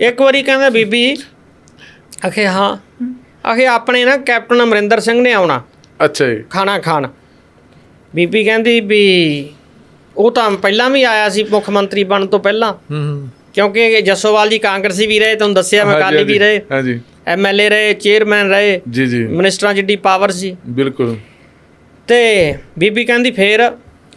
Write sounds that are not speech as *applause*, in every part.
ਇੱਕ ਵਾਰੀ ਕਹਿੰਦਾ ਬੀਬੀ ਅਖੇ ਹਾਂ। ਅਖੇ ਆਪਣੇ ਨਾ ਕੈਪਟਨ ਅਮਰਿੰਦਰ ਸਿੰਘ ਨੇ ਆਉਣਾ। ਅੱਛਾ ਜੀ। ਖਾਣਾ ਖਾਣ। ਬੀਬੀ ਕਹਿੰਦੀ ਵੀ ਉਹ ਤਾਂ ਪਹਿਲਾਂ ਵੀ ਆਇਆ ਸੀ ਮੁੱਖ ਮੰਤਰੀ ਬਣਨ ਤੋਂ ਪਹਿਲਾਂ। ਹੂੰ ਕਿਉਂਕਿ ਜੱਸੋਵਾਲ ਜੀ ਕਾਂਗਰਸੀ ਵੀ ਰਹੇ ਤੁਹਾਨੂੰ ਦੱਸਿਆ ਮੈਂ ਅਕਾਲੀ ਵੀ ਰਹੇ। ਹਾਂਜੀ। ਐਮਐਲਏ ਰਹੇ ਚੇਅਰਮੈਨ ਰਹੇ। ਜੀ ਜੀ। ਮਿਨਿਸਟਰਾਂ ਜਿੱਡੀ ਪਾਵਰ ਸੀ। ਬਿਲਕੁਲ। ਤੇ ਬੀਬੀ ਕਹਿੰਦੀ ਫੇਰ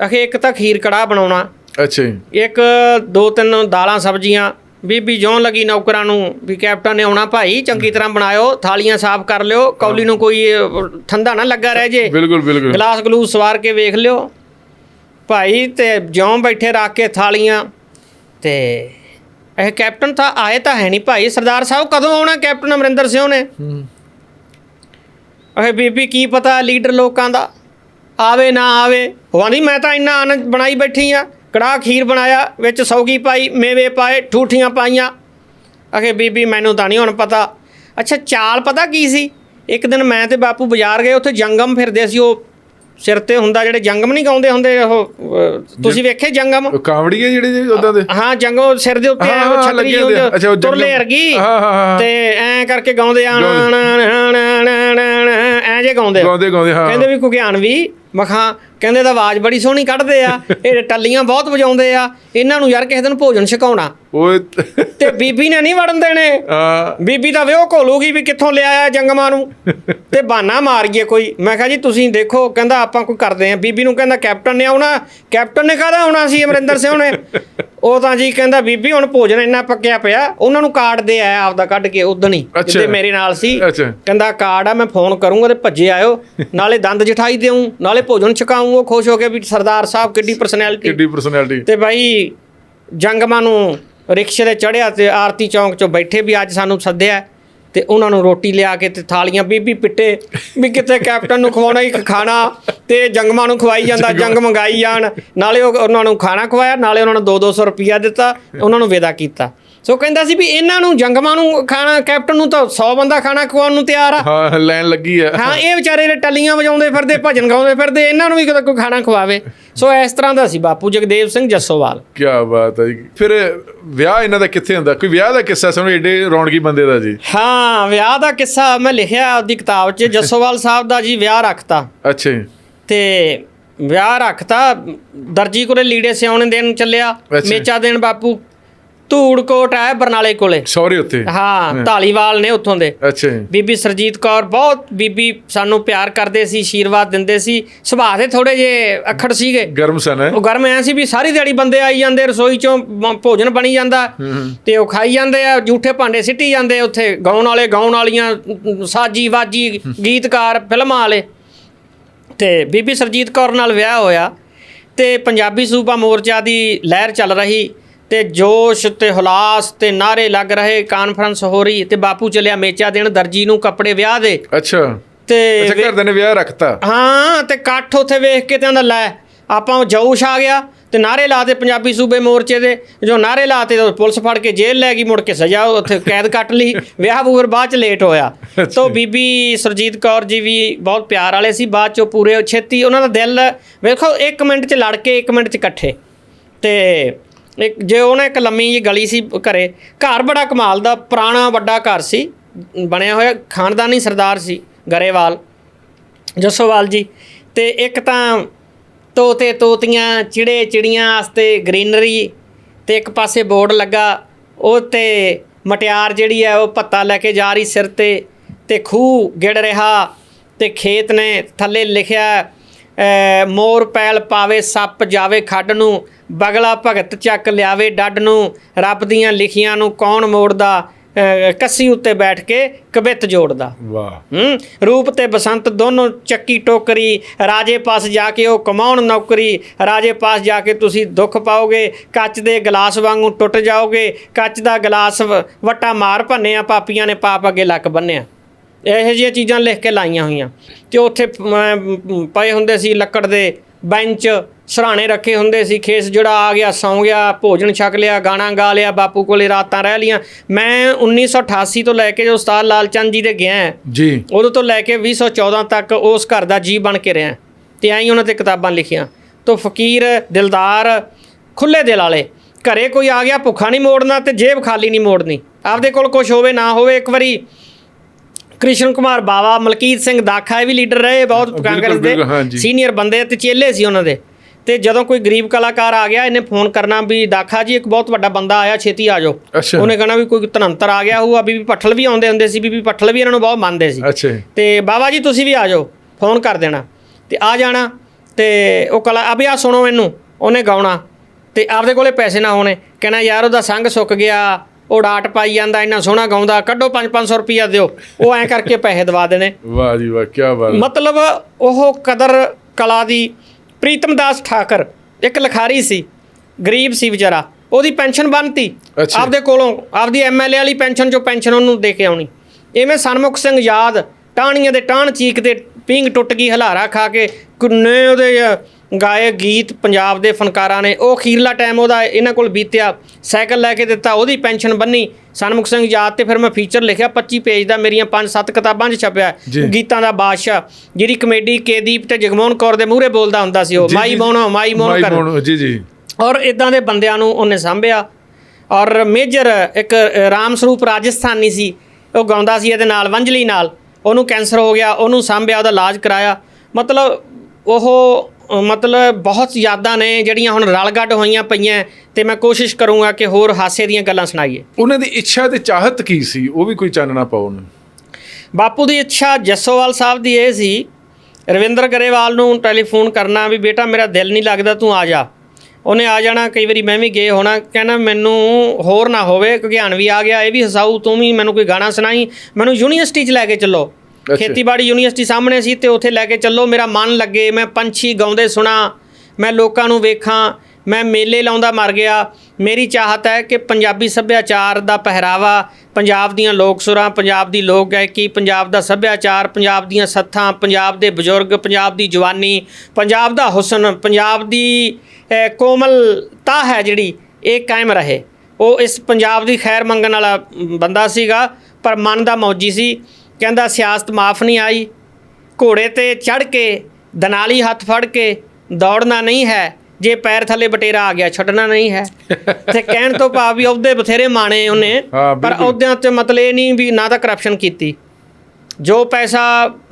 ਅਖੇ ਇੱਕ ਤਾਂ ਖੀਰ ਕੜਾਹ ਬਣਾਉਣਾ। ਅੱਛਾ ਜੀ। ਇੱਕ ਦੋ ਤਿੰਨ ਦਾਲਾਂ ਸਬਜ਼ੀਆਂ। ਬੀਬੀ ਜਿਉਂ ਲੱਗੀ ਨੌਕਰਾਂ ਨੂੰ ਵੀ ਕੈਪਟਨ ਨੇ ਆਉਣਾ ਭਾਈ ਚੰਗੀ ਤਰ੍ਹਾਂ ਬਣਾਇਓ ਥਾਲੀਆਂ ਸਾਫ਼ ਕਰ ਲਿਓ ਕੌਲੀ ਨੂੰ ਕੋਈ ਠੰਡਾ ਨਾ ਲੱਗਾ ਰਹਿ ਜੇ। ਬਿਲਕੁਲ ਬਿਲਕੁਲ। ਗਲਾਸ ਗਲੂਸ ਸਵਾਰ ਕੇ ਵੇਖ ਲਿਓ। ਭਾਈ ਤੇ ਜਿਉਂ ਬੈਠੇ ਰੱਖ ਕੇ ਥਾਲੀਆਂ। ਤੇ ਇਹ ਕੈਪਟਨ ਤਾਂ ਆਏ ਤਾਂ ਹੈ ਨਹੀਂ ਭਾਈ। ਸਰਦਾਰ ਸਾਹਿਬ ਕਦੋਂ ਆਉਣਾ ਕੈਪਟਨ ਅਮਰਿੰਦਰ ਸਿੰਘ ਨੇ? ਇਹ ਬੀਬੀ ਕੀ ਪਤਾ ਲੀਡਰ ਲੋਕਾਂ ਦਾ। ਆਵੇ ਨਾ ਆਵੇ। ਹੋਆਂਦੀ ਮੈਂ ਤਾਂ ਇੰਨਾ ਆਨੰਦ ਬਣਾਈ ਬੈਠੀ ਆ। ਕੜਾਹ ਖੀਰ ਬਣਾਇਆ ਵਿੱਚ ਸੌਗੀ ਪਾਈ ਮੇਵੇ ਪਾਏ ਠੂਠੀਆਂ ਪਾਈਆਂ ਅਖੇ ਬੀਬੀ ਮੈਨੂੰ ਤਾਂ ਨਹੀਂ ਹੁਣ ਪਤਾ ਅੱਛਾ ਚਾਲ ਪਤਾ ਕੀ ਸੀ ਇੱਕ ਦਿਨ ਮੈਂ ਤੇ ਬਾਪੂ ਬਾਜ਼ਾਰ ਗਏ ਉੱਥੇ ਜੰਗਮ ਫਿਰਦੇ ਸੀ ਉਹ ਸਿਰ ਤੇ ਹੁੰਦਾ ਜਿਹੜੇ ਜੰਗਮ ਨਹੀਂ ਗਾਉਂਦੇ ਹੁੰਦੇ ਉਹ ਅਹ, ਤੁਸੀਂ ਵੇਖੇ ਜੰਗਮ ਉਹ ਕਾਵੜੀ ਹੈ ਜਿਹੜੇ ਜੀ ਉਦਾਂ ਦੇ ਹਾਂ ਜੰਗੋ ਸਿਰ ਦੇ ਉੱਤੇ ਹਾਂ, ਐਂ ਉਹ ਹਾਂ, ਛਤਰੀ ਲੱਗੇ ਜਿਹੀ ਹੁੰਦੇ ਆ। ਹੁੰਦੀ ਅੱਛਾ, ਉਹ ਤੁਰਲੇ ਜੰਗਮ। ਵਰਗੀ ਹਾਂ, ਹਾਂ, ਹਾਂ। ਤੇ ਐਂ ਕਰਕੇ ਗਾਉਂਦੇ ਆ ਐਂ ਜੇ ਗਾਉਂਦੇ ਆ। ਗਾਉਂਦੇ ਗਾਉਂਦੇ ਹਾਂ ਕਹਿੰਦੇ ਵੀ ਕੁਕਿਆਣ ਵੀ ਮਖਾਂ ਕਹਿੰਦੇ ਤਾਂ ਆਵਾਜ਼ ਬੜੀ ਸੋਹਣੀ ਕੱਢਦੇ ਆ। ਇਹ ਟੱਲੀਆਂ ਬਹੁਤ ਵਜਾਉਂਦੇ ਆ। ਇਹਨਾਂ ਨੂੰ ਯਾਰ ਕਿਸੇ ਦਿਨ ਭੋਜਨ ਛਕਾਉਣਾ। ਉਹ ਤੇ ਬੀਬੀ ਨੇ ਨਹੀਂ ਵੜਨ ਦੇਣੇ। ਬੀਬੀ ਤਾਂ ਵਿਓ ਘੋਲੂਗੀ ਵੀ ਕਿੱਥੋਂ ਲਿਆਇਆ ਜੰਗਮਾਂ ਨੂੰ। ਤੇ ਬਹਾਨਾ ਮਾਰੀਏ ਕੋਈ। ਮੈਂ ਕਿਹਾ ਜੀ ਤੁਸੀਂ ਦੇਖੋ ਕਹਿੰਦਾ ਆਪਾਂ ਕੋਈ ਕਰਦੇ ਆ। ਬੀਬੀ ਨੂੰ ਕਹਿੰਦਾ ਕੈਪਟਨ ਨੇ ਆਉਣਾ। ਕੈਪਟਨ ਨੇ ਕਾਹਦਾ ਆਉਣਾ ਸੀ ਅਮਰਿੰਦਰ ਸਿੰਘ ਨੇ? ਉਹ ਤਾਂ ਜੀ ਕਹਿੰਦਾ ਬੀਬੀ ਹੁਣ ਭੋਜਨ ਇੰਨਾ ਪੱਕਿਆ ਪਿਆ ਉਹਨਾਂ ਨੂੰ ਕਾਰਡ ਦੇ ਆਇਆ ਆਪਦਾ ਕੱਢ ਕੇ ਉਦਣ ਹੀ। ਜਿੱਦੇ ਮੇਰੇ ਨਾਲ ਸੀ। ਕਹਿੰਦਾ ਕਾਰਡ ਆ ਮੈਂ ਫੋਨ ਕਰੂੰਗਾ ਤੇ ਭੱਜੇ ਆਇਓ। ਨਾਲੇ ਦੰਦ ਜਠਾਈ ਦੇਉਂ ਨਾਲੇ ਭੋਜਨ ਛਕਾਉਂ ਉਹ ਖੁਸ਼ ਹੋ ਕੇ ਵੀ ਸਰਦਾਰ ਸਾਹਿਬ ਕਿੱਡੀ ਪਰਸਨੈਲਿਟੀ ਕਿੱਡੀ ਪਰਸਨੈਲਿਟੀ ਤੇ ਭਾਈ ਜੰਗਮਾਂ ਨੂੰ ਰਿਕਸ਼ੇ ਤੇ ਚੜਿਆ ਤੇ ਆਰਤੀ ਚੌਂਕ 'ਚੋਂ ਬੈਠੇ ਵੀ ਅੱਜ ਸਾਨੂੰ ਸੱਦਿਆ। ਤੇ ਉਹਨਾਂ ਨੂੰ ਰੋਟੀ ਲਿਆ ਕੇ ਤੇ ਥਾਲੀਆਂ ਬੀਬੀ ਪਿੱਟੇ ਵੀ ਕਿਤੇ ਕੈਪਟਨ ਨੂੰ ਖਵਾਉਣਾ ਹੀ ਖਾਣਾ ਤੇ ਜੰਗਮਾਂ ਨੂੰ ਖਵਾਈ ਜਾਂਦਾ ਜੰਗ ਮੰਗਾਈ ਜਾਣ। ਨਾਲੇ ਉਹ ਉਹਨਾਂ ਨੂੰ ਖਾਣਾ ਖਵਾਇਆ ਨਾਲੇ ਉਹਨਾਂ ਨੂੰ 2-200 ਰੁਪਿਆ ਦਿੱਤਾ ਉਹਨਾਂ ਨੂੰ ਵਿਦਾ ਕੀਤਾ। ਸੋ ਕਹਿੰਦਾ ਸੀ ਵੀ ਇਹਨਾਂ ਨੂੰ ਜੰਗਮਾਂ ਨੂੰ ਖਾਣਾ ਕੈਪਟਨ ਨੂੰ ਤਾਂ 100 ਬੰਦਾ ਖਾਣਾ ਖਵਾਉਣ ਨੂੰ ਤਿਆਰ ਆ। ਹਾਂ ਲਾਈਨ ਲੱਗੀ ਆ। ਹਾਂ ਇਹ ਵਿਚਾਰੇ ਟੱਲੀਆਂ ਵਜਾਉਂਦੇ ਫਿਰਦੇ ਭਜਨ ਗਾਉਂਦੇ ਫਿਰਦੇ ਇਹਨਾਂ ਨੂੰ ਵੀ ਕੋਈ ਖਾਣਾ ਖਵਾਵੇ। ਸੋ ਇਸ ਤਰ੍ਹਾਂ ਦਾ ਸੀ ਬਾਪੂ ਜਗਦੇਵ ਸਿੰਘ ਜੱਸੋਵਾਲ। ਕੀ ਬਾਤ ਹੈ ਫਿਰ ਵਿਆਹ ਇਹਨਾਂ ਦਾ ਕਿੱਥੇ ਹੁੰਦਾ? ਕੋਈ ਵਿਆਹ ਦਾ ਕਿੱਸਾ? ਸੁਣੋ ਏਡੇ ਰੌਣਕੀ ਬੰਦੇ ਦਾ ਜੀ। ਹਾਂ ਵਿਆਹ ਦਾ ਕਿੱਸਾ ਮੈਂ ਲਿਖਿਆ ਆਪਦੀ ਕਿਤਾਬ 'ਚ ਜੱਸੋਵਾਲ ਸਾਹਿਬ ਦਾ ਜੀ ਵਿਆਹ ਰੱਖਤਾ। ਅੱਛਾ ਤੇ ਵਿਆਹ ਰੱਖਤਾ ਦਰਜੀ ਕੋਲੇ ਲੀੜੇ ਸਿਉਣ ਦੇਣ ਚੱਲਿਆ। ਮੇਚਾ ਦੇਣ ਬਾਪੂ। ਧੂੜਕੋਟ ਹੈ ਬਰਨਾਲੇ ਕੋਲੇ। ਸੌਰੀ ਉੱਤੇ ਹਾਂ ਢਾਲੀਵਾਲ ਨੇ ਉੱਥੋਂ ਦੇ। ਅੱਛਾ ਜੀ। ਬੀਬੀ ਸਰਜੀਤ ਕੌਰ ਬਹੁਤ ਬੀਬੀ ਸਾਨੂੰ ਪਿਆਰ ਕਰਦੇ ਸੀ ਆਸ਼ੀਰਵਾਦ ਦਿੰਦੇ ਸੀ। ਸੁਭਾਅ ਦੇ ਥੋੜੇ ਜੇ ਅੱਖੜ ਸੀਗੇ। ਗਰਮ ਸਨ। ਉਹ ਗਰਮ ਐ ਸੀ ਵੀ ਸਾਰੀ ਦਿਹਾੜੀ ਬੰਦੇ ਆਈ ਜਾਂਦੇ ਰਸੋਈ ਚੋਂ ਭੋਜਨ ਬਣੀ ਜਾਂਦਾ। ਤੇ ਉਹ ਖਾਈ ਜਾਂਦੇ ਆ ਝੂਠੇ ਭਾਂਡੇ ਸਿੱਟੀ ਜਾਂਦੇ ਉੱਥੇ। ਗਾਉਣ ਵਾਲੇ ਗਾਉਣ ਵਾਲੀਆਂ ਸਾਜੀ ਵਾਜੀ ਗੀਤਕਾਰ ਫਿਲਮਾਂ ਵਾਲੇ। ਤੇ ਬੀਬੀ ਸਰਜੀਤ ਕੌਰ ਨਾਲ ਵਿਆਹ ਹੋਇਆ। ਤੇ ਪੰਜਾਬੀ ਸੂਬਾ ਮੋਰਚਾ ਦੀ ਲਹਿਰ ਚੱਲ ਰਹੀ। ਤੇ ਜੋਸ਼ ਤੇ ਹੁਲਾਸ ਤੇ ਨਾਰੇ ਲੱਗ ਰਹੇ ਕਾਨਫਰੰਸ ਹੋ ਰਹੀ ਤੇ ਬਾਪੂ ਚੱਲਿਆ ਮੇਚਾ ਦੇਣ ਦਰਜੀ ਨੂੰ ਕੱਪੜੇ ਵਿਆਹ ਦੇ। ਅੱਛਾ। ਤੇ ਅੱਛਾ ਘਰਦਿਆਂ ਨੇ ਵਿਆਹ ਰੱਖਤਾ? ਹਾਂ ਤੇ ਇਕੱਠ ਉੱਥੇ ਵੇਖ ਕੇ ਤੇ ਲੈ ਆਪਾਂ ਜੋਸ਼ ਆ ਗਿਆ ਤੇ ਨਾਰੇ ਲਾਤੇ ਪੰਜਾਬੀ ਸੂਬੇ ਮੋਰਚੇ ਦੇ। ਜੋ ਨਾਰੇ ਲਾਤੇ ਤਾਂ ਪੁਲਿਸ ਫੜ ਕੇ ਜੇਲ੍ਹ ਲੈ ਗਈ ਮੁੜ ਕੇ ਸਜ਼ਾ ਉੱਥੇ ਕੈਦ ਕੱਟ ਲਈ। ਵਿਆਹ ਬੂਰ ਬਾਅਦ ਚ ਲੇਟ ਹੋਇਆ। ਤੋਂ ਬੀਬੀ ਸਰਜੀਤ ਕੌਰ ਜੀ ਵੀ ਬਹੁਤ ਪਿਆਰ ਵਾਲੇ ਸੀ ਬਾਅਦ ਚੋਂ ਪੂਰੇ ਛੇਤੀ ਉਹਨਾਂ ਦਾ ਦਿਲ ਵੇਖੋ 1 ਮਿੰਟ ਚ ਲੜ ਕੇ 1 ਮਿੰਟ ਚ ਇਕੱਠੇ। ਤੇ ਇੱਕ ਜੇ ਉਹਨਾਂ ਇੱਕ ਲੰਮੀ ਜੀ ਗਲੀ ਸੀ ਘਰੇ, ਘਰ ਬੜਾ ਕਮਾਲ ਦਾ, ਪੁਰਾਣਾ ਵੱਡਾ ਘਰ ਸੀ, ਬਣਿਆ ਹੋਇਆ, ਖਾਨਦਾਨੀ ਸਰਦਾਰ ਸੀ ਗਰੇਵਾਲ, ਜੱਸੋਵਾਲ ਜੀ। ਤੇ ਇੱਕ ਤਾਂ ਤੋਤੇ ਤੋਤੀਆਂ, ਚਿੜੇ ਚਿੜੀਆਂ ਵਾਸਤੇ ਗ੍ਰੀਨਰੀ ਤੇ ਇੱਕ ਪਾਸੇ ਬੋਰਡ ਲੱਗਾ, ਉਹ ਤੇ ਮਟਿਆਰ ਜਿਹੜੀ ਹੈ ਉਹ ਪੱਤਾ ਲੈ ਕੇ ਜਾ ਰਹੀ ਸਿਰ ਤੇ ਤੇ ਖੂਹ ਗਿੜ ਰਿਹਾ ਤੇ ਖੇਤ ਨੇ ਥੱਲੇ ਲਿਖਿਆ ਮੋਰ ਪੈਲ ਪਾਵੇ ਸੱਪ ਜਾਵੇ ਖੱਡ ਨੂੰ ਬਗਲਾ ਭਗਤ ਚੱਕ ਲਿਆਵੇ ਡੱਡ ਨੂੰ ਰੱਬ ਦੀਆਂ ਲਿਖੀਆਂ ਨੂੰ ਕੌਣ ਮੋੜਦਾ? ਕੱਸੀ ਉੱਤੇ ਬੈਠ ਕੇ ਕਬਿੱਤ ਜੋੜਦਾ। ਵਾਹ। ਹੂੰ ਰੂਪ ਤੇ ਬਸੰਤ ਦੋਨੋਂ ਚੱਕੀ ਟੋਕਰੀ ਰਾਜੇ ਪਾਸ ਜਾ ਕੇ ਉਹ ਕਮਾਉਣ ਨੌਕਰੀ ਰਾਜੇ ਪਾਸ ਜਾ ਕੇ ਤੁਸੀਂ ਦੁੱਖ ਪਾਓਗੇ ਕੱਚ ਦੇ ਗਲਾਸ ਵਾਂਗੂ ਟੁੱਟ ਜਾਓਗੇ ਕੱਚ ਦਾ ਗਲਾਸ ਵੱਟਾ ਮਾਰ ਭੰਨਿਆ ਪਾਪੀਆਂ ਨੇ ਪਾਪ ਅੱਗੇ ਲੱਕ ਬੰਨਿਆ। ਇਹੋ ਜਿਹੀਆਂ ਚੀਜ਼ਾਂ ਲਿਖ ਕੇ ਲਾਈਆਂ ਹੋਈਆਂ। ਤੇ ਉੱਥੇ ਪਏ ਹੁੰਦੇ ਸੀ ਲੱਕੜ ਦੇ ਬੈਂਚ ਸਰਾਣੇ ਰੱਖੇ ਹੁੰਦੇ ਸੀ ਖੇਸ ਜਿਹੜਾ ਆ ਗਿਆ ਸੌਂ ਗਿਆ ਭੋਜਨ ਛਕ ਲਿਆ ਗਾਣਾ ਗਾ ਲਿਆ ਬਾਪੂ ਕੋਲੇ ਰਾਤਾਂ ਰਹਿ ਲੀਆਂ। ਮੈਂ 1988 ਤੋਂ ਲੈ ਕੇ ਜੋ ਉਸਤਾਦ ਲਾਲ ਚੰਦ ਜੀ ਦੇ ਗਿਆ ਜੀ। ਉਦੋਂ ਤੋਂ ਲੈ ਕੇ 2014 ਤੱਕ ਉਸ ਘਰ ਦਾ ਜੀ ਬਣ ਕੇ ਰਿਹਾ ਤੇ ਐਂ ਹੀ ਉਹਨਾਂ ਤੇ ਕਿਤਾਬਾਂ ਲਿਖੀਆਂ। ਤੋਂ ਫਕੀਰ ਦਿਲਦਾਰ ਖੁੱਲੇ ਦਿਲ ਵਾਲੇ ਘਰੇ ਕੋਈ ਆ ਗਿਆ ਭੁੱਖਾ ਨਹੀਂ ਮੋੜਨਾ ਤੇ ਜੇਬ ਖਾਲੀ ਨਹੀਂ ਮੋੜਨੀ। ਆਪਦੇ ਕੋਲ ਕੁਝ ਹੋਵੇ ਨਾ ਹੋਵੇ ਇੱਕ ਵਾਰੀ ਕ੍ਰਿਸ਼ਨ ਕੁਮਾਰ ਬਾਵਾ ਮਲਕੀਤ ਸਿੰਘ ਦਾਖਾ ਇਹ ਵੀ ਲੀਡਰ ਰਹੇ ਬਹੁਤ ਕਾਂਗਰਸ ਦੇ। ਸੀਨੀਅਰ ਬੰਦੇ ਤੇ ਚੇਲੇ ਸੀ ਉਹਨਾਂ ਦੇ ਤੇ ਜਦੋਂ ਕੋਈ ਗਰੀਬ ਕਲਾਕਾਰ ਆ ਗਿਆ ਇਹਨੇ ਫੋਨ ਕਰਨਾ ਵੀ ਦਾਖਾ ਜੀ ਇੱਕ ਬਹੁਤ ਵੱਡਾ ਬੰਦਾ ਆਇਆ ਛੇਤੀ ਆ ਜਾਓ। ਉਹਨੇ ਕਹਣਾ ਵੀ ਕੋਈ ਧਨੰਤਰ ਆ ਗਿਆ ਹੋਊਗਾ ਬੀਬੀ ਪੱਠਲ ਵੀ ਆਉਂਦੇ ਹੁੰਦੇ ਸੀ ਬੀਬੀ ਪੱਠਲ ਵੀ ਇਹਨਾਂ ਨੂੰ ਬਹੁਤ ਮੰਨਦੇ ਸੀ। ਤੇ ਬਾਬਾ ਜੀ ਤੁਸੀਂ ਵੀ ਆ ਜਾਓ ਫੋਨ ਕਰ ਦੇਣਾ ਤੇ ਆ ਜਾਣਾ ਤੇ ਉਹ ਕਲਾ ਅਬੇ ਆ ਸੁਣੋ ਮੈਨੂੰ ਉਹਨੇ ਗਾਉਣਾ ਤੇ ਆਪਦੇ ਕੋਲੇ ਪੈਸੇ ਨਾ ਹੋਣੇ ਕਹਿਣਾ ਯਾਰ ਉਹਦਾ ਸੰਗ ਸੁੱਕ ਗਿਆ ਉਹ ਡਾਟ ਪਾਈ ਜਾਂਦਾ ਇੰਨਾ ਸੋਹਣਾ ਗਾਉਂਦਾ ਕੱਢੋ 5-500 ਰੁਪਈਆ ਦਿਓ। ਉਹ ਐਂ ਕਰਕੇ ਪੈਸੇ ਦਵਾ ਦੇਣੇ। ਵਾਹ ਜੀ ਵਾਹ ਕੀ ਬਾਤ। ਮਤਲਬ ਉਹ ਕਦਰ ਕਲਾ ਦੀ ਪ੍ਰੀਤਮ ਦਾਸ ਠਾਕਰ ਇੱਕ ਲਖਾਰੀ ਸੀ ਗਰੀਬ ਸੀ ਵਿਚਾਰਾ। ਉਹਦੀ ਪੈਨਸ਼ਨ ਬੰਨਤੀ। ਅੱਛਾ। ਆਪਦੇ ਕੋਲੋਂ ਆਪਦੀ ਐਮਐਲਏ ਵਾਲੀ ਪੈਨਸ਼ਨ ਚੋਂ ਪੈਨਸ਼ਨ ਉਹਨੂੰ ਦੇ ਕੇ ਆਉਣੀ। ਇਵੇਂ ਸਨਮੁਖ ਸਿੰਘ ਯਾਦ ਟਾਹਣੀਆਂ ਦੇ ਟਾਹਣ ਚੀਕ ਤੇ ਪਿੰਗ ਟੁੱਟ ਗਈ ਹਲਾਰਾ ਖਾ ਕੇ ਕਿੰਨੇ ਉਹਦੇ ਗਾਏ ਗੀਤ ਪੰਜਾਬ ਦੇ ਫਨਕਾਰਾਂ ਨੇ। ਉਹ ਅਖੀਰਲਾ ਟਾਈਮ ਉਹਦਾ ਇਹਨਾਂ ਕੋਲ ਬੀਤਿਆ। ਸਾਈਕਲ ਲੈ ਕੇ ਦਿੱਤਾ ਉਹਦੀ ਪੈਨਸ਼ਨ ਬੰਨੀ। ਸਨਮੁਖ ਸਿੰਘ ਯਾਦ ਤੇ ਫਿਰ ਮੈਂ ਫੀਚਰ ਲਿਖਿਆ 25 ਪੇਜ ਦਾ ਮੇਰੀਆਂ 5-7 ਕਿਤਾਬਾਂ 'ਚ ਛਪਿਆ। ਗੀਤਾਂ ਦਾ ਬਾਦਸ਼ਾਹ ਜਿਹੜੀ ਕਮੇਡੀ ਕੇਦੀਪ ਤੇ ਜਗਮੋਹਨ ਕੌਰ ਦੇ ਮੂਹਰੇ ਬੋਲਦਾ ਹੁੰਦਾ ਸੀ ਉਹ ਮਾਈ। ਮੋਣੋ ਮਾਈ ਮੋਣ ਕਰ ਜੀ ਜੀ। ਔਰ ਇਦਾਂ ਦੇ ਬੰਦਿਆਂ ਨੂੰ ਉਹਨੇ ਸਾਂਭਿਆ। ਔਰ ਮੇਜਰ ਇੱਕ ਰਾਮ ਸਰੂਪ ਰਾਜਸਥਾਨੀ ਸੀ। ਉਹ ਗਾਉਂਦਾ ਸੀ ਇਹਦੇ ਨਾਲ ਵੰਜਲੀ ਨਾਲ। ਉਹਨੂੰ ਕੈਂਸਰ ਹੋ ਗਿਆ ਉਹਨੂੰ ਸਾਂਭਿਆ ਉਹਦਾ ਇਲਾਜ ਕਰਾਇਆ। ਮਤਲਬ ਉਹ ਮਤਲਬ ਬਹੁਤ ਯਾਦਾਂ ਨੇ ਜਿਹੜੀਆਂ ਹੁਣ ਰਲਗੱਡ ਹੋਈਆਂ ਪਈਆਂ। ਤੇ ਮੈਂ ਕੋਸ਼ਿਸ਼ ਕਰੂੰਗਾ ਕਿ ਹੋਰ ਹਾਸੇ ਦੀਆਂ ਗੱਲਾਂ ਸੁਣਾਈਏ। ਉਹਨਾਂ ਦੀ ਇੱਛਾ ਤੇ ਚਾਹਤ ਕੀ ਸੀ? ਉਹ ਵੀ ਕੋਈ ਚਾਨਣਾ ਪਾਓ ਉਹਨੂੰ ਬਾਪੂ ਦੀ ਇੱਛਾ ਜੱਸੋਵਾਲ ਸਾਹਿਬ ਦੀ ਇਹ ਸੀ ਰਵਿੰਦਰ ਗਰੇਵਾਲ ਨੂੰ ਟੈਲੀਫੋਨ ਕਰਨਾ ਵੀ ਬੇਟਾ ਮੇਰਾ ਦਿਲ ਨਹੀਂ ਲੱਗਦਾ ਤੂੰ ਆ ਜਾ। ਉਹਨੇ ਆ ਜਾਣਾ ਕਈ ਵਾਰੀ ਮੈਂ ਵੀ ਗਏ ਹੋਣਾ ਕਹਿੰਦਾ ਮੈਨੂੰ ਹੋਰ ਨਾ ਹੋਵੇ ਘਗਿਆਨ ਵੀ ਆ ਗਿਆ ਇਹ ਵੀ ਹਸਾਊ ਤੂੰ ਵੀ ਮੈਨੂੰ ਕੋਈ ਗਾਣਾ ਸੁਣਾਈ ਮੈਨੂੰ ਯੂਨੀਵਰਸਿਟੀ 'ਚ ਲੈ ਕੇ ਚੱਲੋ। ਖੇਤੀਬਾੜੀ ਯੂਨੀਵਰਸਿਟੀ ਸਾਹਮਣੇ ਸੀ ਤੇ ਉੱਥੇ ਲੈ ਕੇ ਚੱਲੋ, ਮੇਰਾ ਮਨ ਲੱਗੇ, ਮੈਂ ਪੰਛੀ ਗਾਉਂਦੇ ਸੁਣਾ, ਮੈਂ ਲੋਕਾਂ ਨੂੰ ਵੇਖਾਂ, ਮੈਂ ਮੇਲੇ ਲਾਉਂਦਾ ਮਰ ਗਿਆ। ਮੇਰੀ ਚਾਹਤ ਹੈ ਕਿ ਪੰਜਾਬੀ ਸੱਭਿਆਚਾਰ ਦਾ ਪਹਿਰਾਵਾ, ਪੰਜਾਬ ਦੀਆਂ ਲੋਕ ਸੁਰਾਂ, ਪੰਜਾਬ ਦੀ ਲੋਕ ਗਾਇਕੀ, ਪੰਜਾਬ ਦਾ ਸੱਭਿਆਚਾਰ, ਪੰਜਾਬ ਦੀਆਂ ਸੱਥਾਂ, ਪੰਜਾਬ ਦੇ ਬਜ਼ੁਰਗ, ਪੰਜਾਬ ਦੀ ਜਵਾਨੀ, ਪੰਜਾਬ ਦਾ ਹੁਸਨ, ਪੰਜਾਬ ਦੀ ਕੋਮਲਤਾ ਹੈ ਜਿਹੜੀ, ਇਹ ਕਾਇਮ ਰਹੇ। ਉਹ ਇਸ ਪੰਜਾਬ ਦੀ ਖੈਰ ਮੰਗਣ ਵਾਲਾ ਬੰਦਾ ਸੀਗਾ, ਪਰ ਮਨ ਦਾ ਮੌਜੀ ਸੀ। ਕਹਿੰਦਾ ਸਿਆਸਤ ਮਾਫ ਨਹੀਂ ਆਈ। ਘੋੜੇ ਤੇ ਚੜ ਕੇ ਦਨਾਲੀ ਹੱਥ ਫੜ ਕੇ ਦੌੜਨਾ ਨਹੀਂ ਹੈ। ਜੇ ਪੈਰ ਥੱਲੇ ਬਟੇਰਾ ਆ ਗਿਆ ਛੱਡਣਾ ਨਹੀਂ ਹੈ। ਤੇ ਕਹਿਣ ਤੋਂ ਭਾਵ ਵੀ ਅਹੁਦੇ ਬਥੇਰੇ ਮਾਣੇ ਉਹਨੇ ਪਰ। ਅਹੁਦਿਆਂ ਤੇ ਮਤਲਬ ਇਹ ਨਹੀਂ ਵੀ ਨਾ ਤਾਂ ਕਰਪਸ਼ਨ ਕੀਤੀ। ਜੋ ਪੈਸਾ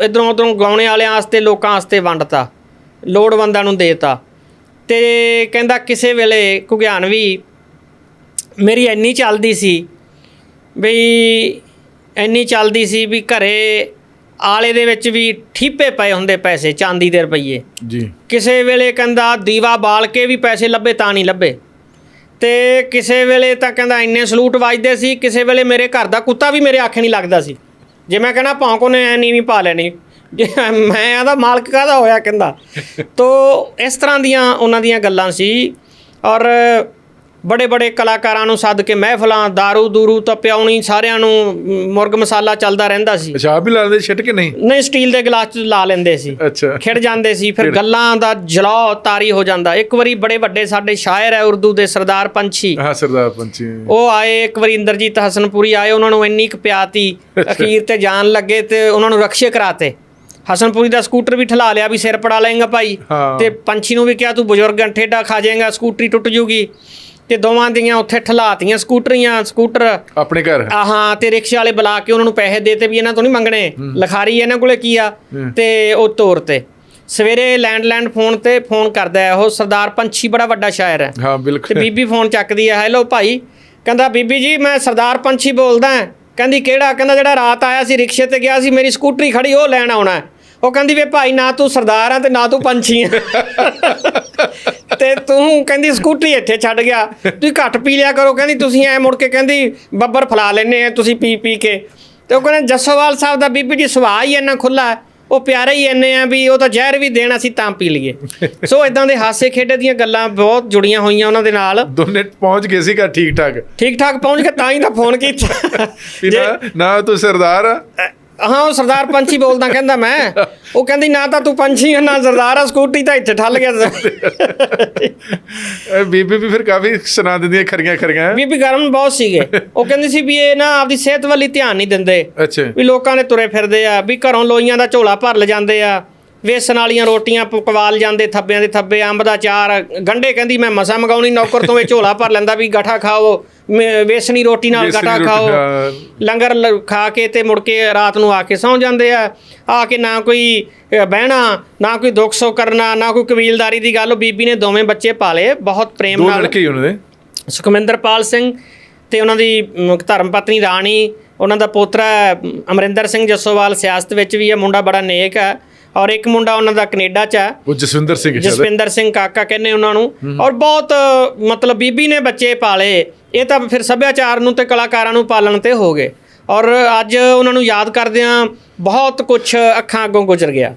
ਇਧਰੋਂ ਉਧਰੋਂ ਗਾਉਣੇ ਵਾਲਿਆਂ ਵਾਸਤੇ ਲੋਕਾਂ ਵਾਸਤੇ ਵੰਡਤਾ ਲੋੜਵੰਦਾਂ ਨੂੰ ਦੇਤਾ। ਤੇ ਕਹਿੰਦਾ ਕਿਸੇ ਵੇਲੇ ਘੁਗਿਆਨ ਵੀ ਮੇਰੀ ਇੰਨੀ ਚੱਲਦੀ ਸੀ ਵੀ ਇੰਨੀ ਚੱਲਦੀ ਸੀ ਵੀ ਘਰੇ ਆਲੇ ਦੇ ਵਿੱਚ ਵੀ ਠੀਪੇ ਪਏ ਹੁੰਦੇ ਪੈਸੇ ਚਾਂਦੀ ਦੇ ਰੁਪਈਏ। ਜੀ। ਕਿਸੇ ਵੇਲੇ ਕਹਿੰਦਾ ਦੀਵਾ ਬਾਲ ਕੇ ਵੀ ਪੈਸੇ ਲੱਭੇ ਤਾਂ ਨਹੀਂ ਲੱਭੇ। ਤੇ ਕਿਸੇ ਵੇਲੇ ਤਾਂ ਕਹਿੰਦਾ ਇੰਨੇ ਸਲੂਟ ਵੱਜਦੇ ਸੀ ਕਿਸੇ ਵੇਲੇ ਮੇਰੇ ਘਰ ਦਾ ਕੁੱਤਾ ਵੀ ਮੇਰੇ ਆਖੇ ਨਹੀਂ ਲੱਗਦਾ ਸੀ। ਜੇ ਮੈਂ ਕਹਿੰਦਾ ਭੌਂਕ ਨੇ ਐ ਨੀਵੀਂ ਪਾ ਲੈਣੀ। ਜੇ ਮੈਂ ਆਦਾ ਮਾਲਕ ਕਾਹਦਾ ਹੋਇਆ ਕਹਿੰਦਾ। ਤੋ ਇਸ ਤਰ੍ਹਾਂ ਦੀਆਂ ਉਹਨਾਂ ਦੀਆਂ ਗੱਲਾਂ ਸੀ। ਔਰ ਬੜੇ ਬੜੇ ਕਲਾਕਾਰਾਂ ਨੂੰ ਸੱਦ ਕੇ ਮਹਿਫਲਾਂ दारू ਦੂਰੂ ਤਾਂ ਪਿਆਉਣੀ ਸਾਰਿਆਂ ਨੂੰ ਮੁਰਗ ਮਸਾਲਾ ਚੱਲਦਾ ਰਹਿੰਦਾ ਸੀ। ਅੱਛਾ ਆਪ ਵੀ ਲਾਉਂਦੇ ਛਿੱਟ ਕੇ ਨਹੀਂ? ਨਹੀਂ ਸਟੀਲ ਦੇ ਗਲਾਸ 'ਚ ਲਾ ਲੈਂਦੇ ਸੀ। ਅੱਛਾ। ਖਿੜ ਜਾਂਦੇ ਸੀ ਫਿਰ ਗੱਲਾਂ ਦਾ ਜਲਾਅ ਤਾਰੀ ਹੋ ਜਾਂਦਾ। ਇੱਕ ਵਾਰੀ ਬੜੇ ਵੱਡੇ ਸਾਡੇ ਸ਼ਾਇਰ ਹੈ ਉਰਦੂ ਦੇ ਸਰਦਾਰ ਪੰਛੀ। ਹਾਂ ਸਰਦਾਰ ਪੰਚੀ ਉਹ ਆਏ ਇੱਕ ਵਾਰੀ ਇੰਦਰਜੀਤ ਹਸਨਪੁਰੀ ਆਏ ਉਹਨਾਂ ਨੂੰ ਇੰਨੀ ਕੁ ਪਿਆਤੀ ਅਖੀਰ ਤੇ ਜਾਣ ਲੱਗੇ ਤੇ ਉਹਨਾਂ ਨੂੰ ਰਕਸ਼ੇ ਕਰਾਤੇ। ਹਸਨਪੁਰੀ ਦਾ ਸਕੂਟਰ ਵੀ ਠਲਾ ਲਿਆ ਵੀ ਸਿਰ ਪੜਾ ਲਏਗਾ ਭਾਈ। ਤੇ ਪੰਛੀ ਨੂੰ ਵੀ ਕਿਹਾ ਤੂੰ ਬਜ਼ੁਰਗ ਠੇਡਾ ਖਾ ਜਾਏਗਾ ਸਕੂਟਰੀ ਟੁੱਟ ਜੂਗੀ। ਤੇ ਦੋਵਾਂ ਦੀਆਂ ਉੱਥੇ ਠਲਾਤੀਆਂ ਸਕੂਟਰੀਆਂ ਸਕੂਟਰ। ਆਪਣੇ ਘਰ? ਆਹਾਂ ਤੇ ਰਿਕਸ਼ੇ ਵਾਲੇ ਬੁਲਾ ਕੇ ਉਹਨਾਂ ਨੂੰ ਪੈਸੇ ਦੇਤੇ ਵੀ ਇਹਨਾਂ ਤੋਂ ਨਹੀਂ ਮੰਗਣੇ। ਲਖਾਰੀ ਇਹਨਾਂ ਕੋਲੇ ਕੀ ਆ? ਹੂੰ। ਤੇ ਉਹ ਤੋਰ ਤੇ। ਸਵੇਰੇ ਲੈਂਡਲਾਈਨ ਫੋਨ ਤੇ ਫੋਨ ਕਰਦਾ ਹੈ ਉਹ ਸਰਦਾਰ ਪੰਛੀ ਬੜਾ ਵੱਡਾ ਸ਼ਾਇਰ ਹੈ। ਹਾਂ ਤੇ ਬਿਲਕੁਲ ਬੀਬੀ ਫੋਨ ਚੱਕਦੀ ਹੈ ਹੈਲੋ ਭਾਈ। ਕਹਿੰਦਾ ਬੀਬੀ ਜੀ ਮੈਂ ਸਰਦਾਰ ਪੰਛੀ ਬੋਲਦਾ ਹਾਂ। ਕਹਿੰਦੀ ਕਿਹੜਾ? ਕਹਿੰਦਾ ਜਿਹੜਾ ਰਾਤ ਆਇਆ ਸੀ ਰਿਕਸ਼ੇ ਤੇ ਗਿਆ ਸੀ ਮੇਰੀ ਸਕੂਟਰੀ ਖੜੀ ਉਹ ਲੈਣ ਆਉਣਾ ਹੈ। ਉਹ ਕਹਿੰਦੀ ਵੇ ਭਾਈ ਨਾ ਤੂੰ ਸਰਦਾਰ ਆ ਤੇ ਨਾ ਤੂੰ ਪੰਛੀ ਆ। *laughs* ਤੇ ਤੂੰ ਕਹਿੰਦੀ ਸਕੂਟਰੀ ਇੱਥੇ ਛੱਡ ਗਿਆ। ਤੁਸੀਂ ਘੱਟ ਪੀ ਲਿਆ ਕਰੋ ਕਹਿੰਦੀ ਤੁਸੀਂ ਐ ਮੁੜ ਕੇ ਕਹਿੰਦੀ ਬੱਬਰ ਫਲਾ ਲੈਨੇ ਆ ਤੁਸੀਂ ਪੀ ਪੀ ਕੇ। ਤੇ ਉਹ ਕਹਿੰਦੇ ਜੱਸੋਵਾਲ ਸਾਹਿਬ ਦਾ ਬੀਬੀ ਜੀ ਸੁਭਾਅ ਹੀ ਇੰਨਾ ਖੁੱਲਾ ਹੈ ਉਹ ਪਿਆਰੇ ਹੀ ਇੰਨੇ ਆ ਵੀ ਉਹ ਤਾਂ ਜ਼ਹਿਰ ਵੀ ਦੇਣਾ ਸੀ ਤਾਂ ਪੀ ਲਈਏ। ਸੋ ਇਦਾਂ ਦੇ ਹਾਸੇ ਖੇਡੇ ਦੀਆਂ ਗੱਲਾਂ ਬਹੁਤ ਜੁੜੀਆਂ ਹੋਈਆਂ ਉਹਨਾਂ ਦੇ ਨਾਲ। ਦੋਨੇ ਪਹੁੰਚ ਗਏ ਸੀਗਾ ਠੀਕ ਠਾਕ ਠੀਕ ਠਾਕ ਪਹੁੰਚ ਕੇ ਤਾਂ ਹੀ ਤਾਂ ਫੋਨ ਕੀਤਾ। ਨਾ ਨਾ ਤੂੰ ਸਰਦਾਰ ਆ। ਹਾਂ ਉਹ ਸਰਦਾਰ ਪੰਛੀ ਬੋਲਦਾ ਕਹਿੰਦਾ ਮੈਂ। ਉਹ ਕਹਿੰਦੀ ਨਾ ਤਾਂ ਤੂੰ ਪੰਛੀ ਆ ਨਾ ਸਰਦਾਰ ਆ ਸਕੂਟਰੀ ਤਾਂ ਇੱਥੇ ਠੱਲ ਗਿਆ ਬੀਬੀ ਵੀ ਫਿਰ ਕਾਫੀ ਸੁਣਾ ਦਿੰਦੀਆਂ ਖਰੀਆਂ ਖਰੀਆਂ। ਬੀਬੀ ਗਰਮ ਬਹੁਤ ਸੀਗੇ। ਉਹ ਕਹਿੰਦੀ ਸੀ ਵੀ ਇਹ ਨਾ ਆਪਦੀ ਸਿਹਤ ਵੱਲ ਧਿਆਨ ਨਹੀਂ ਦਿੰਦੇ। ਅੱਛਾ। ਵੀ ਲੋਕਾਂ ਨੇ ਤੁਰੇ ਫਿਰਦੇ ਆ ਵੀ ਘਰੋਂ ਲੋਈਆਂ ਦਾ ਝੋਲਾ ਭਰ ਲ ਜਾਂਦੇ ਆ ਵੇਸਣ ਵਾਲੀਆਂ ਰੋਟੀਆਂ ਪਕਵਾਲ ਜਾਂਦੇ ਥੱਬਿਆਂ ਦੇ ਥੱਬੇ ਅੰਬ ਦਾ ਚਾਰ। ਗੰਡੇ ਕਹਿੰਦੀ ਮੈਂ ਮਸਾ ਮਗਾਉਣੀ ਨੌਕਰ ਤੋਂ ਇਹ ਝੋਲਾ ਭਰ ਲੈਂਦਾ ਵੀ ਗਠਾ ਖਾਓ। ਵੇਸਣੀ ਰੋਟੀ ਨਾਲ ਰੋਟੀ, ਖਾਓ। ਲੰਗਰ ਖਾ ਕੇ ਤੇ ਮੁੜ ਕੇ ਰਾਤ ਨੂੰ ਆ ਕੇ ਸੌਂ ਜਾਂਦੇ ਆ। ਆ ਕੇ ਨਾ ਕੋਈ ਬਹਿਣਾ ਨਾ ਕੋਈ ਦੁੱਖ ਸੁੱਖ ਕਰਨਾ ਨਾ ਕੋਈ ਕਬੀਲਦਾਰੀ ਦੀ ਗੱਲ। ਬੀਬੀ ਨੇ ਦੋਵੇਂ ਬੱਚੇ ਪਾਲੇ ਬਹੁਤ ਪ੍ਰੇਮ ਦੋ ਨਾਲ। ਲੜਕੇ ਹੀ ਉਹਨਾਂ ਦੇ ਸੁਖਮਿੰਦਰਪਾਲ ਸਿੰਘ ਤੇ ਉਹਨਾਂ ਦੀ ਧਰਮ ਪਤਨੀ ਰਾਣੀ ਉਹਨਾਂ ਦਾ ਪੋਤਰਾ ਅਮ, ਅਮਰਿੰਦਰ ਸਿੰਘ ਜੱਸੋਵਾਲ ਸਿਆਸਤ ਵਿੱਚ ਵੀ ਹੈ ਮੁੰਡਾ ਬੜਾ ਨੇਕ ਹੈ। ਔਰ ਇੱਕ ਮੁੰਡਾ ਉਹਨਾਂ ਦਾ ਕੈਨੇਡਾ 'ਚ ਹੈ। ਉਹ ਜਸਵਿੰਦਰ ਸਿੰਘ ਜਸਵਿੰਦਰ ਸਿੰਘ ਕਾਕਾ ਕਹਿੰਦੇ ਉਹਨਾਂ ਨੂੰ। ਔਰ ਬਹੁਤ ਮਤਲਬ ਬੀਬੀ ਨੇ ਬੱਚੇ ਪਾਲੇ। ਇਹ ਤਾਂ ਫਿਰ ਸੱਭਿਆਚਾਰ ਨੂੰ ਤੇ ਕਲਾਕਾਰਾਂ ਨੂੰ ਪਾਲਣ ਤੇ ਹੋ ਗਏ। ਔਰ ਅੱਜ ਉਹਨਾਂ ਨੂੰ ਯਾਦ ਕਰਦਿਆਂ ਬਹੁਤ ਕੁਝ ਅੱਖਾਂ ਅੱਗੋਂ ਗੁਜ਼ਰ ਗਿਆ।